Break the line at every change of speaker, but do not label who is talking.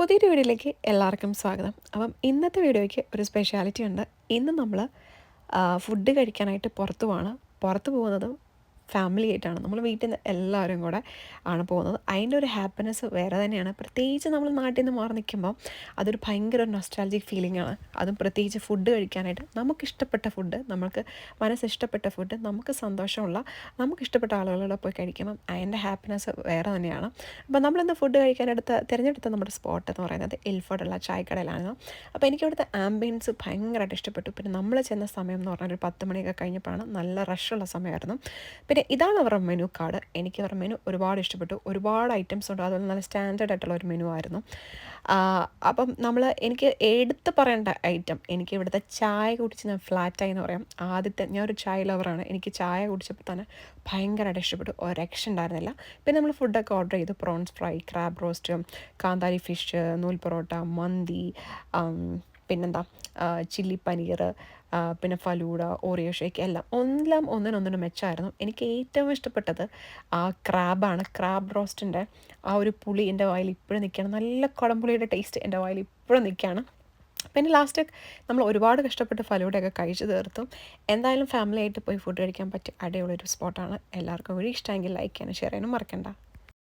പുതിയൊരു വീഡിയോയിലേക്ക് എല്ലാവർക്കും സ്വാഗതം. അപ്പം ഇന്നത്തെ വീഡിയോയ്ക്ക് ഒരു സ്പെഷ്യാലിറ്റി ഉണ്ട്. ഇന്ന് നമ്മൾ ഫുഡ് കഴിക്കാനായിട്ട് പുറത്തു പോവാണ് പുറത്ത് പോകുന്നതും ഫാമിലി ആയിട്ടാണ്. നമ്മൾ വീട്ടിൽ നിന്ന് എല്ലാവരും കൂടെ ആണ് പോകുന്നത്. അതിന്റെ ഒരു ഹാപ്പിനെസ് വേറെ തന്നെയാണ്. പ്രത്യേകിച്ച് നമ്മൾ നാട്ടിൽ നിന്ന് മാറി നിൽക്കുമ്പോൾ അതൊരു ഭയങ്കര ഒരു നൊസ്റ്റാലജിക് ഫീലിംഗ് ആണ്. അതും പ്രത്യേകിച്ച് ഫുഡ് കഴിക്കാനായിട്ട് നമുക്കിഷ്ടപ്പെട്ട ഫുഡ് നമുക്ക് മനസ്സിഷ്ടപ്പെട്ട ഫുഡ് നമുക്ക് സന്തോഷമുള്ള നമുക്കിഷ്ടപ്പെട്ട ആളുകളോട് പോയി കഴിക്കുമ്പം അതിന്റെ ഹാപ്പിനെസ് വേറെ തന്നെയാണ്. അപ്പോൾ നമ്മളിന്ന് ഫുഡ് കഴിക്കാനെടുത്ത തിരഞ്ഞെടുത്ത നമ്മുടെ സ്പോട്ട് എന്ന് പറയുന്നത് എൽഫോർഡുള്ള ചായക്കടയിലാണ്. അപ്പോൾ എനിക്ക് ഇവിടുത്തെ ആംബിയൻസ് ഭയങ്കരമായിട്ട് ഇഷ്ടപ്പെട്ടു. പിന്നെ നമ്മൾ ചെന്ന സമയം എന്ന് പറഞ്ഞാൽ ഒരു പത്ത് മണിയൊക്കെ കഴിഞ്ഞപ്പോഴാണ് നല്ല റഷുള്ള സമയമായിരുന്നു. പിന്നെ ഇതാണ് അവരുടെ മെനു കാർഡ് എനിക്ക് അവരുടെ മെനു ഒരുപാട് ഇഷ്ടപ്പെട്ടു. ഒരുപാട് ഐറ്റംസ് ഉണ്ട്. അതുപോലെ നല്ല സ്റ്റാൻഡേർഡ് ആയിട്ടുള്ള ഒരു മെനു ആയിരുന്നു. അപ്പം നമ്മൾ എനിക്ക് എടുത്ത് പറയേണ്ട ഐറ്റം എനിക്ക് ഇവിടുത്തെ ചായ കുടിച്ച് ഞാൻ ഫ്ലാറ്റായി എന്ന് പറയാം. ആദ്യത്തെ ഞാൻ ഒരു ചായ ലവറാണ് എനിക്ക് ചായ കുടിച്ചപ്പോൾ തന്നെ ഭയങ്കരമായിട്ട് ഇഷ്ടപ്പെട്ടു. ഒരു രക്ഷ ഉണ്ടായിരുന്നില്ല. പിന്നെ നമ്മൾ ഫുഡൊക്കെ ഓർഡർ ചെയ്തു. പ്രോൺസ് ഫ്രൈ ക്രാബ് റോസ്റ്റ് കാന്താരി ഫിഷ് നൂൽ പൊറോട്ട മന്തി പിന്നെന്താ ചില്ലി പനീർ പിന്നെ ഫലൂഡ ഓറിയോ ഷേക്ക് എല്ലാം എല്ലാം ഒന്നിനൊന്നിനും മെച്ചമായിരുന്നു എനിക്ക് ഏറ്റവും ഇഷ്ടപ്പെട്ടത് ആ ക്രാബാണ്. ക്രാബ് റോസ്റ്റിന്റെ ആ ഒരു പുളി എന്റെ വായിൽ ഇപ്പോഴും നിൽക്കുകയാണ്. നല്ല കുടംപുളിയുടെ ടേസ്റ്റ് എന്റെ വായിൽ ഇപ്പോഴും നിൽക്കുകയാണ്. പിന്നെ ലാസ്റ്റ് നമ്മൾ ഒരുപാട് കഷ്ടപ്പെട്ട് ഫലൂടയൊക്കെ കഴിച്ചു തീർത്തു. എന്തായാലും ഫാമിലിയായിട്ട് പോയി ഫുഡ് കഴിക്കാൻ പറ്റിയ അടിയുള്ളൊരു സ്പോട്ടാണ് എല്ലാവർക്കും വഴി ഇഷ്ടമെങ്കിൽ ലൈക്ക് ചെയ്യാനും ഷെയർ ചെയ്യാനും മറക്കണ്ട.